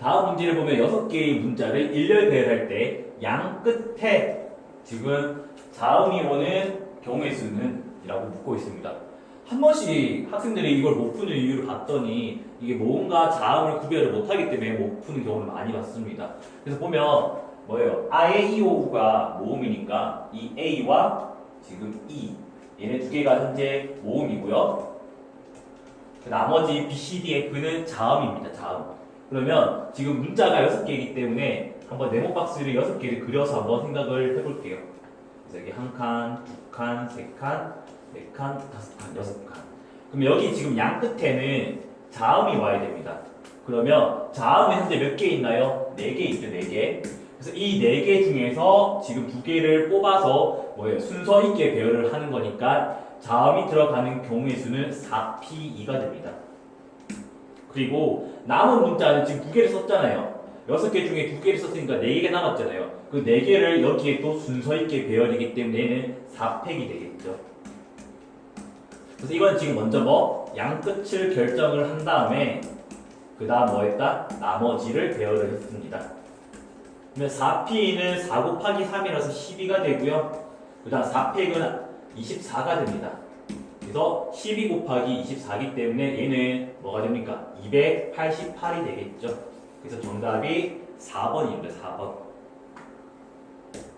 다음 문제를 보면 여섯 개의 문자를 일렬 배열할 때 양 끝에 지금 자음이 오는 경우의 수는 이라고 묻고 있습니다. 한 번씩 학생들이 이걸 못 푸는 이유를 봤더니 이게 뭔가 자음을 구별을 못하기 때문에 못 푸는 경우를 많이 봤습니다. 그래서 보면 뭐예요? 아에 이오우가 모음이니까 이 A와 지금 E 얘네 두 개가 현재 모음이고요. 그 나머지 B, C, D, F는 자음입니다. 자음. 그러면 지금 문자가 여섯 개이기 때문에 한번 네모 박스를 여섯 개를 그려서 한번 생각을 해볼게요. 그래서 여기 한 칸, 두 칸, 세 칸, 네 칸, 다섯 칸, 여섯 칸. 그럼 여기 지금 양 끝에는 자음이 와야 됩니다. 그러면 자음이 현재 몇 개 있나요? 네 개 있죠, 네 개. 그래서 이 네 개 중에서 지금 두 개를 뽑아서 뭐예요? 순서 있게 배열을 하는 거니까 자음이 들어가는 경우의 수는 4P2가 됩니다. 그리고 남은 문자는 지금 두 개를 썼잖아요. 여섯 개 중에 두 개를 썼으니까 네 개가 남았잖아요. 그 네 개를 여기에 또 순서 있게 배열이기 때문에 얘는 4팩이 되겠죠. 그래서 이건 지금 먼저 뭐 양 끝을 결정을 한 다음에 그 다음 뭐 했다? 나머지를 배열을 했습니다. 그러면 4P는 4 곱하기 3이라서 12가 되고요. 그 다음 4팩은 24가 됩니다. 그래서 12 곱하기 24이기 때문에 얘는 뭐가 됩니까? 288이 되겠죠. 그래서 정답이 4번입니다. 4번.